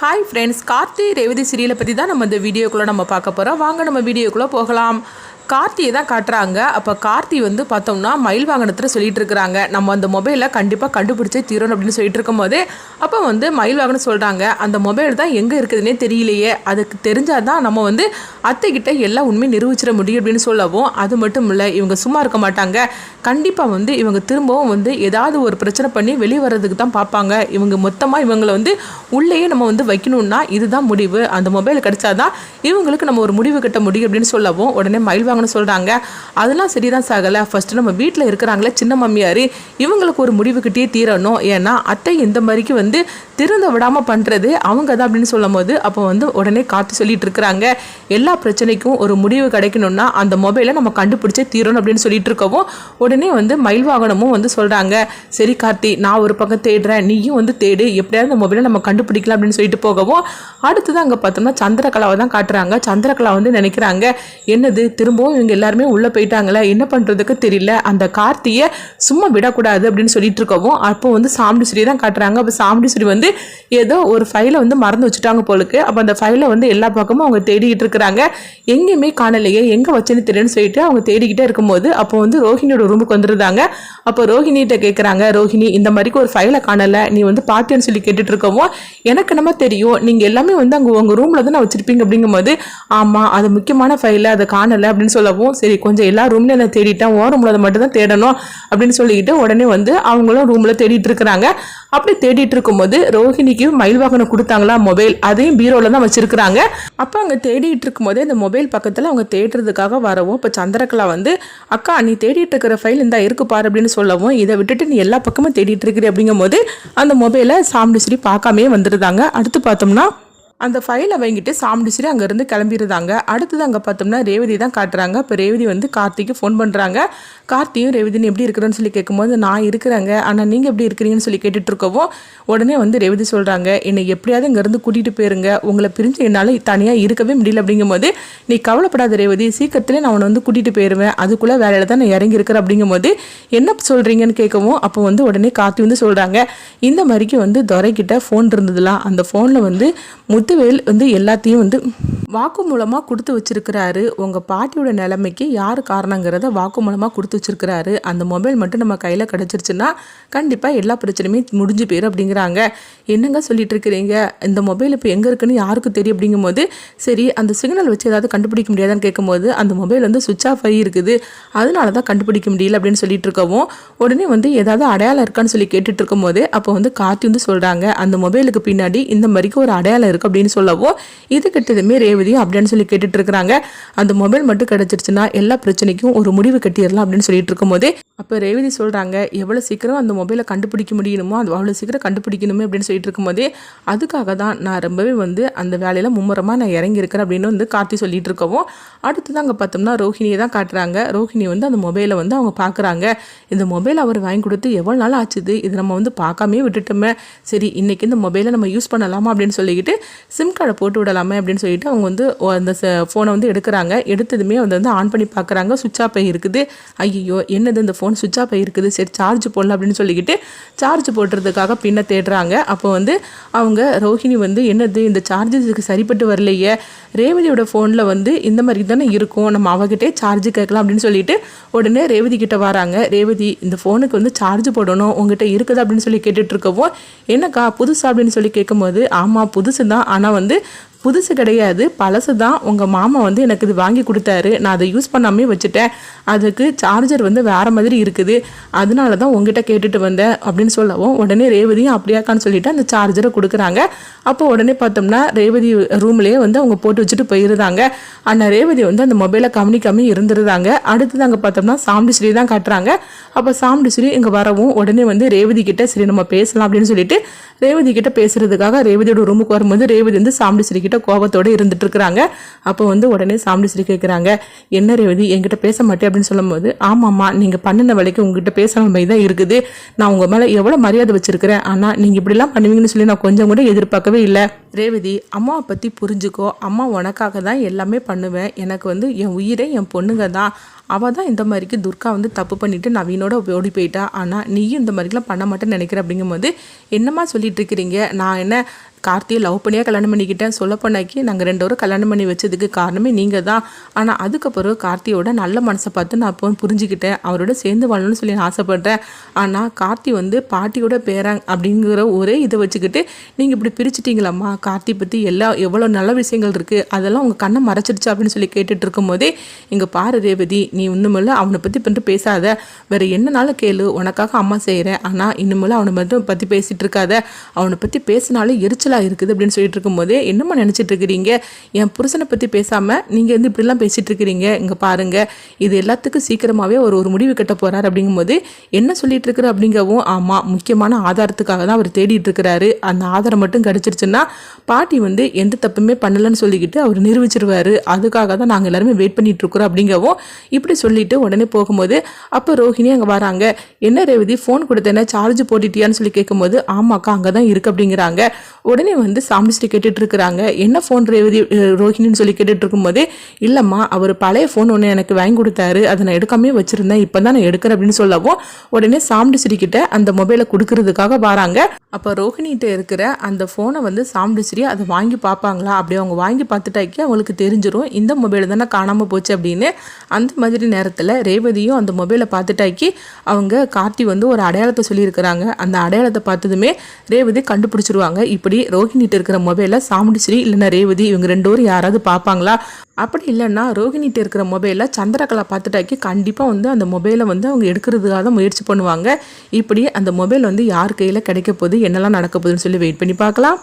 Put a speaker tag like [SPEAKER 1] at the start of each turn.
[SPEAKER 1] Hi friends Karthi Revathi சீரியலை பற்றி தான் நம்ம இந்த வீடியோக்குள்ளே நம்ம பார்க்க போகிறோம் வாங்க நம்ம வீடியோக்குள்ளே போகலாம். கார்த்தியை தான் காட்டுறாங்க. அப்போ கார்த்தி வந்து பார்த்தோம்னா மயில் வாகனத்தில் சொல்லிட்டு இருக்கிறாங்க. நம்ம அந்த மொபைலை கண்டிப்பாக கண்டுபிடிச்சே தீரணும் அப்படின்னு சொல்லிட்டு இருக்கும்போது அப்போ வந்து மயில் வாகனம் சொல்கிறாங்க அந்த மொபைல் தான் எங்கே இருக்குதுன்னே தெரியலையே. அதுக்கு தெரிஞ்சால் தான் நம்ம வந்து அத்தைக்கிட்ட எல்லா உண்மையும் நிரூபிச்சிட முடியும் அப்படின்னு சொல்லவும் அது மட்டும் இல்லை இவங்க சும்மா இருக்க மாட்டாங்க. கண்டிப்பாக வந்து இவங்க திரும்பவும் வந்து ஏதாவது ஒரு பிரச்சனை பண்ணி வெளியே வர்றதுக்கு தான் பார்ப்பாங்க. இவங்க மொத்தமாக இவங்களை வந்து உள்ளேயே நம்ம வந்து வைக்கணும்னா இதுதான் முடிவு. அந்த மொபைல் கிடைச்சாதான் இவங்களுக்கு நம்ம ஒரு முடிவு கட்ட முடியும் அப்படின்னு சொல்லவும் உடனே மயில் வாங்கன்னு சொல்கிறாங்க அதெல்லாம் சரிதான் சாகலை. ஃபஸ்ட்டு நம்ம வீட்டில் இருக்கிறாங்களே சின்ன மம்மியார் இவங்களுக்கு ஒரு முடிவு கிட்டே தீரணும். ஏன்னா அத்தை இந்த மாதிரிக்கு வந்து திருந்த விடாமல் பண்ணுறது அவங்க தான் அப்படின்னு சொல்லும் போது அப்போ வந்து உடனே காத்து சொல்லிட்டு இருக்கிறாங்க. எல்லா பிரச்சனைக்கும் ஒரு முடிவு கிடைக்கணும்னா அந்த மொபைலை நம்ம கண்டுபிடிச்சே தீரணும் அப்படின்னு சொல்லிட்டு இருக்கவும் உடனே வந்து மயில் வாகனமும் வந்து சொல்கிறாங்க சரி கார்த்தி நான் ஒரு பக்கம் தேடுறேன். நீயும் வந்து தேடு. எப்படியாவது அந்த மொபைலை நம்ம கண்டுபிடிக்கலாம் அப்படின்னு சொல்லிட்டு போகவும் அடுத்தது அங்கே பார்த்தோம்னா சந்திரகலாவை தான் காட்டுறாங்க. சந்திரகலா வந்து நினைக்கிறாங்க என்னது திரும்பவும் இவங்க எல்லாருமே உள்ளே போயிட்டாங்களே? என்ன பண்ணுறதுக்கு தெரியல. அந்த கார்த்தியை சும்மா விடக்கூடாது அப்படின்னு சொல்லிட்டு இருக்கவும் அப்போ வந்து சாமுண்டீஸ்வரி தான் காட்டுறாங்க. அப்போ சாமுண்டீஸ்வரி வந்து ஏதோ ஒரு ஃபைலை வந்து மறந்து வச்சுட்டாங்க போலுக்கு. அப்போ அந்த ஃபைலை வந்து எல்லா பக்கமும் அவங்க தேடிக்கிட்டு இருக்கிறாங்க. எங்கேயுமே காணலையே எங்கே வச்சேன்னு தெரியும்னு சொல்லிட்டு அவங்க தேடிக்கிட்டே இருக்கும்போது அப்போ வந்து ரோஹிணியோட ரூமுக்கு வந்துருந்தாங்க அப்போ ரோஹிணிகிட்ட கேட்குறாங்க ரோஹிணி இந்த மாதிரிக்கு ஒரு ஃபைலை காணலை. நீ வந்து பாட்டின்னு சொல்லி கேட்டுட்டு இருக்கவும் எனக்கு என்னமோ தெரியும். நீங்கள் எல்லாமே வந்து அங்கே உங்கள் ரூமில் தான் வச்சுருப்பீங்க? அப்படிங்கும்போது ஆமாம் அது முக்கியமான ஃபைலை அதை காணலை. அப்படின்னு சொல்லவும் சரி கொஞ்சம் எல்லா ரூம்லையும் நான் தேடிட்டேன் ஓ ரூமில் அதை மட்டும் தான் தேடணும். அப்படின்னு சொல்லிக்கிட்டு உடனே வந்து அவங்களும் ரூமில் தேடிட்டு இருக்கிறாங்க. அப்படி தேடிட்டு இருக்கும்போது ரோஹிணிக்கு மயில் வாகனம் கொடுத்தாங்களா? மொபைல். அதையும் பீரோவில் தான் வச்சிருக்கிறாங்க. அப்போ அங்கே தேடிட்டு இருக்கும்போதே இந்த மொபைல் பக்கத்தில் அவங்க தேடுறதுக்காக வரவும் இப்போ சந்திரகலா வந்து அக்கா நீ தேடிட்டு இருக்கிற ஃபைல் இந்த இருக்கு பாரு அப்படின்னு சொல்லவும் இதை விட்டுட்டு நீ எல்லா பக்கமும் தேடிட்டு இருக்கிற அப்படிங்கும்போது அந்த மொபைலை சாமுண்டிஸ்ரீ பார்க்காமே வந்துருந்தாங்க அடுத்து பார்த்தோம்னா அந்த ஃபைலை வாங்கிட்டு சாமுண்டிஸ்ரீ அங்கேருந்து கிளம்பிடுறாங்க அடுத்தது அங்கே பார்த்தோம்னா ரேவதி தான் காட்டுறாங்க. இப்போ ரேவதி வந்து கார்த்திக்கு ஃபோன் பண்ணுறாங்க கார்த்தியும் ரேவதினு எப்படி இருக்கிறேன்னு சொல்லி கேட்கும்போது நான் இருக்கிறேங்க. ஆனால் நீங்கள் எப்படி இருக்கிறீங்கன்னு சொல்லி கேட்டுட்ருக்கவும் உடனே வந்து ரேவதி சொல்கிறாங்க என்னை எப்படியாவது இங்கேருந்து கூட்டிகிட்டு போயிருங்க. உங்களை பிரிஞ்சு என்னால் தனியாக இருக்கவே முடியல. அப்படிங்கும்போது நீ கவலைப்படாத ரேவதி. சீக்கிரத்துலேயே நான் அவனை வந்து கூட்டிகிட்டு போயிடுவேன் அதுக்குள்ளே வேலையில் தான் நான் இறங்கி இருக்கிறேன் அப்படிங்கும்போது என்ன சொல்கிறீங்கன்னு கேட்கவும் அப்போ வந்து உடனே கார்த்தி வந்து சொல்கிறாங்க இந்த மாதிரிக்கு வந்து துரைக்கிட்ட ஃபோன் இருந்ததுலாம் அந்த ஃபோனில் வந்து முத் முத்துவேல் வந்து எல்லாத்தையும் வந்து வாக்கு மூலமாக கொடுத்து வச்சிருக்கிறாரு. உங்கள் பாட்டியோட நிலைமைக்கு யார் காரணங்கிறத வாக்கு மூலமாக கொடுத்து வச்சிருக்கிறாரு. அந்த மொபைல் மட்டும் நம்ம கையில் கிடச்சிருச்சுன்னா கண்டிப்பாக எல்லா பிரச்சனையுமே முடிஞ்சு போயிடும் அப்படிங்கிறாங்க. என்னங்க சொல்லிட்டு இருக்கிறீங்க? இந்த மொபைல் இப்போ எங்கே இருக்குன்னு யாருக்கும் தெரியும் அப்படிங்கும்போது சரி அந்த சிக்னல் வச்சு ஏதாவது கண்டுபிடிக்க முடியாதான்னு கேட்கும்போது அந்த மொபைல் வந்து சுவிச் ஆஃப் ஆகி இருக்குது. அதனால தான் கண்டுபிடிக்க முடியல அப்படின்னு சொல்லிட்டு இருக்கவும் உடனே வந்து ஏதாவது அடையாளம் இருக்கான்னு சொல்லி கேட்டுட்டு இருக்கும்போது அப்போ வந்து கார்த்தி வந்து சொல்கிறாங்க அந்த மொபைலுக்கு பின்னாடி இந்த மாதிரிக்கு ஒரு அடையாளம் இருக்குது அப்படின்னு சொல்லவும் இது கிட்டதுமே விதியும் அப்படின்னு சொல்லி கேட்டுட்டு இருக்கிறாங்க அந்த மொபைல் மட்டும் கிடச்சிருச்சுன்னா எல்லா பிரச்சனைக்கும் ஒரு முடிவு கட்டிடலாம் அப்படின்னு சொல்லிட்டு இருக்கும்போது அப்போ ரேவதி சொல்கிறாங்க எவ்வளோ சீக்கிரம் அந்த மொபைலை கண்டுபிடிக்க முடியணுமோ அது அவ்வளோ சீக்கிரம் கண்டுபிடிக்கணுமே அப்படின்னு சொல்லிட்டு இருக்கும்போதே அதுக்காக தான் நான் ரொம்பவே வந்து அந்த வேலையில் மும்முரமாக நான் இறங்கியிருக்கிறேன் அப்படின்னு வந்து கார்த்தி சொல்லிட்டு இருக்கவும் அடுத்து அங்கே பார்த்தோம்னா ரோஹிணியை தான் காட்டுறாங்க. ரோஹிணி வந்து அந்த மொபைலை வந்து அவங்க பார்க்குறாங்க. இந்த மொபைல் அவர் வாங்கி கொடுத்து எவ்வளோ நாள் ஆச்சுது? இது நம்ம வந்து பார்க்காமே விட்டுட்டோமே. சரி இன்னைக்கு இந்த மொபைலை நம்ம யூஸ் பண்ணலாமா அப்படின்னு சொல்லிக்கிட்டு சிம் கார்டை போட்டு விடலாமே அப்படின்னு சொல்லிட்டு அவங்க வந்து அந்த ஃபோனை வந்து எடுக்கிறாங்க. எடுத்ததுமே வந்து வந்து ஆன் பண்ணி பார்க்குறாங்க சுவிட்ச் ஆஃப் இருக்குது. ஐயோ என்னது இந்த ஃபோன் சுவிட்ச் ஆஃப் இருக்குது? சரி சார்ஜ் போடலாம் அப்படின்னு சொல்லிக்கிட்டு சார்ஜ் போடுறதுக்காக பின்ன தேடுறாங்க. அப்போ வந்து அவங்க ரோஹிணி வந்து என்னது இந்த சார்ஜஸுக்கு சரிப்பட்டு வரலையே? ரேவதியோட ஃபோனில் வந்து இந்த மாதிரி தானே இருக்கும். நம்ம அவகிட்டே சார்ஜ் கேட்கலாம் அப்படின்னு சொல்லிட்டு உடனே ரேவதி கிட்ட வராங்க. ரேவதி இந்த ஃபோனுக்கு வந்து சார்ஜ் போடணும். உங்ககிட்ட இருக்குதா அப்படின்னு சொல்லி கேட்டுட்டு இருக்கவும் என்னக்கா புதுசா அப்படின்னு சொல்லி கேட்கும்போது ஆமாம் புதுசு தான் ஆனால் வந்து புதுசு கிடையாது. பழசு தான் உங்கள் மாமா வந்து எனக்கு இது வாங்கி கொடுத்தாரு. நான் அதை யூஸ் பண்ணாமே வச்சுட்டேன். அதுக்கு சார்ஜர் வந்து வேறு மாதிரி இருக்குது. அதனால தான் உங்ககிட்ட கேட்டுட்டு வந்தேன் அப்படின்னு சொல்லவும் உடனே ரேவதியும் அப்படியாக்கான்னு சொல்லிட்டு அந்த சார்ஜரை கொடுக்குறாங்க. அப்போ உடனே பார்த்தோம்னா ரேவதி ரூம்லேயே வந்து அவங்க போட்டு வச்சுட்டு போயிருந்தாங்க. ஆனால் ரேவதி வந்து அந்த மொபைலை கவனிக்காமல் இருந்துருந்தாங்க. அடுத்தது அங்கே பார்த்தோம்னா சாம்பிஸ்ரீ தான் காட்டுறாங்க. அப்போ சாம்பிஸ்ரீ இங்கே வரவும் உடனே வந்து ரேவதி கிட்ட சரி நம்ம பேசலாம் அப்படின்னு சொல்லிட்டு ரேவதி கிட்ட பேசுறதுக்காக ரேவதியோட ரூமுக்கு வரும்போது ரேவதி வந்து சாம்பிஸ்ரீ கிட்ட கோபத்தோட இருந்துட்டு இருக்கிறாங்க. அப்போ வந்து உடனே சாமுண்டிஸ்ரீ கேட்குறாங்க என்ன ரேவதி என்கிட்ட பேச மாட்டேன் அப்படின்னு சொல்லும்போது ஆமாம்மா நீங்கள் பண்ணின வேலைக்கு உங்ககிட்ட பேசுகிற மாதிரி தான் இருக்குது. நான் உங்கள் மேலே எவ்வளோ மரியாதை வச்சிருக்கிறேன். ஆனால் நீங்கள் இப்படிலாம் பண்ணுவீங்கன்னு சொல்லி நான் கொஞ்சம் கூட எதிர்பார்க்கவே இல்லை. ரேவதி அம்மாவை பற்றி புரிஞ்சுக்கோ. அம்மா உனக்காக தான் எல்லாமே பண்ணுவேன். எனக்கு வந்து என் உயிரே என் பொண்ணுங்க தான். அவள் தான் இந்த மாதிரிக்கு துர்கா வந்து தப்பு பண்ணிவிட்டு நவீனோட ஓடி போயிட்டா. ஆனால் நீயும் இந்த மாதிரிலாம் பண்ண மாட்டேன்னு நினைக்கிற அப்படிங்கும்போது என்னம்மா சொல்லிட்டு இருக்கிறீங்க? நான் என்ன கார்த்தியை லவ் பண்ணியாக கல்யாணம் பண்ணிக்கிட்டேன்? சொல்ல போனாக்கி நாங்கள் ரெண்டு பேரும் கல்யாணம் பண்ணி வச்சதுக்கு காரணமே நீங்கள் தான். ஆனால் அதுக்கப்புறம் கார்த்தியோட நல்ல மனசை பார்த்து நான் அப்போ புரிஞ்சுக்கிட்டேன். அவரோட சேர்ந்து வாழணும்னு சொல்லி நான் ஆசைப்பட்டேன் ஆனால் கார்த்தி வந்து பாட்டியோட பேரங் அப்படிங்கிற ஒரே இதை வச்சுக்கிட்டு நீங்கள் இப்படி பிரிச்சிட்டீங்களம்மா? கார்த்தி பற்றி எல்லா எவ்வளோ நல்ல விஷயங்கள் இருக்குது அதெல்லாம் உங்கள் கண்ணை மறைச்சிடுச்சு அப்படின்னு சொல்லி கேட்டுட்டு இருக்கும்போதே இங்கே பாரு ரேவதி நீ இன்னுமில்ல அவனை பற்றி பண்ணிட்டு பேசாத. வேறு என்னனாலும் கேளு உனக்காக அம்மா செய்கிறேன் ஆனால் இன்னுமில்ல அவனை மட்டும் பற்றி பேசிகிட்டு இருக்காத. அவனை பற்றி பேசினாலே எரிச்சலாக இருக்குது அப்படின்னு சொல்லிட்டு இருக்கும்போதே என்னம்மா நினச்சிட்டு இருக்கிறீங்க? என் புருஷனை பற்றி பேசாமல் நீங்கள் வந்து இப்படிலாம் பேசிகிட்டு இருக்கிறீங்க? இங்கே பாருங்கள் இது எல்லாத்துக்கும் சீக்கிரமாகவே ஒரு ஒரு முடிவு கட்ட போகிறார் அப்படிங்கும்போது என்ன சொல்லிட்டு இருக்கிற அப்படிங்கவும் ஆமாம் முக்கியமான ஆதாரத்துக்காக தான் அவர் தேடிட்டு இருக்கிறாரு. அந்த ஆதாரம் மட்டும் கிடச்சிருச்சுன்னா பாட்டி வந்து எந்த தப்புமே பண்ணலன்னு சொல்லிக்கிட்டு அவர் நிரூபிச்சிருவாரு. அதுக்காக தான் நாங்கள் எல்லாருமே வெயிட் பண்ணிட்டு இருக்கிறோம் அப்படிங்கவும் இப்படி சொல்லிட்டு உடனே போகும்போது அப்போ ரோஹிணி அங்கே வராங்க. என்ன ரேவதி ஃபோன் கொடுத்தேனே சார்ஜ் போட்டுட்டியான்னு சொல்லி கேட்கும்போது ஆமாக்கா அங்கே தான் இருக்கு அப்படிங்கிறாங்க. உடனே வந்து சாமிஸ்ட்டு கேட்டுட்டு இருக்கிறாங்க. என்ன ஃபோன் ரேவதி ரோஹிணின்னு சொல்லி கேட்டுட்டு இருக்கும்போது இல்லைம்மா அவர் பழைய ஃபோன் ஒன்று எனக்கு வாங்கி கொடுத்தாரு. அதை நான் எடுக்காமே வச்சுருந்தேன். இப்போ தான் நான் எடுக்கிறேன் அப்படின்னு சொல்லவும் உடனே சாமிஸ்டி கிட்ட அந்த மொபைலை கொடுக்கறதுக்காக வராங்க. அப்போ ரோஹிணிகிட்ட இருக்கிற அந்த ஃபோனை வந்து சாமிஸ்டி அதை வாங்கி பார்ப்பாங்களா? அப்படி அவங்க வாங்கி பார்த்துட்டாக்கி அவங்களுக்கு தெரிஞ்சிடும் இந்த மொபைல் தானே காணாமல் போச்சு அப்படின்னு. அந்த மாதிரி நேரத்தில் ரேவதியும் அந்த மொபைலை பார்த்துட்டாக்கி அவங்க கார்த்தி வந்து ஒரு அடையாளத்தை சொல்லியிருக்கிறாங்க. அந்த அடையாளத்தை பார்த்ததுமே ரேவதி கண்டுபிடிச்சிருவாங்க. இப்படி ரோஹிணிகிட்ட இருக்கிற மொபைலை சாமுண்டிச்சிரி இல்லைன்னா ரேவதி இவங்க ரெண்டு பேரும் யாராவது பார்ப்பாங்களா? அப்படி இல்லைன்னா ரோஹிணிகிட்ட இருக்கிற மொபைலை சந்திரகலா பார்த்துட்டாக்கி கண்டிப்பாக வந்து அந்த மொபைலை வந்து அவங்க எடுக்கிறதுக்காக தான் முயற்சி பண்ணுவாங்க. இப்படி அந்த மொபைல் வந்து யார் கையில் கிடைக்க போகுது என்னெல்லாம் நடக்க போகுதுன்னு சொல்லி வெயிட் பண்ணி பார்க்கலாம்.